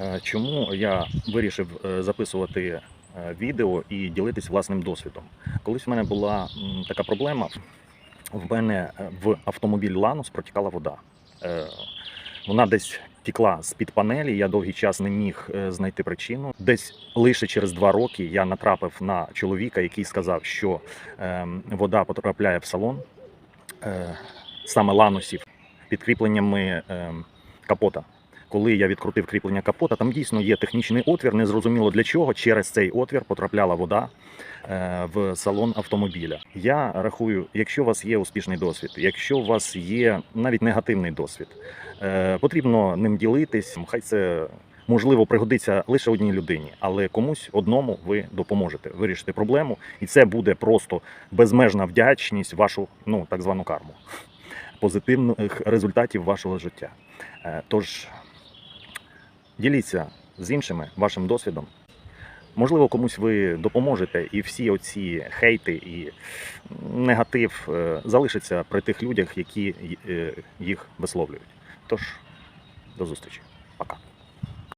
Е, Чому я вирішив е, записувати е, відео і ділитись власним досвідом? Колись в мене була така проблема. В мене в автомобіль Ланус протікала вода. Вона десь тікла з-під панелі. Я довгий час не міг знайти причину. Десь лише через два роки я натрапив на чоловіка, який сказав, що ем, вода потрапляє в салон саме ланусів під кріпленнями ем, капота. Коли я відкрутив кріплення капота, там дійсно є технічний отвір, незрозуміло для чого. Через цей отвір потрапляла вода е, в салон автомобіля. Я рахую, якщо у вас є успішний досвід, якщо у вас є навіть негативний досвід, е, потрібно ним ділитись. Хай це можливо пригодиться лише одній людині, але комусь одному ви допоможете вирішити проблему, і це буде просто безмежна вдячність вашу ну так звану карму позитивних результатів вашого життя. Е, Тож діліться з іншими вашим досвідом. Можливо, комусь ви допоможете, і всі оці хейти і негатив е, залишаться при тих людях, які е, їх висловлюють. Тож, до зустрічі. Пока.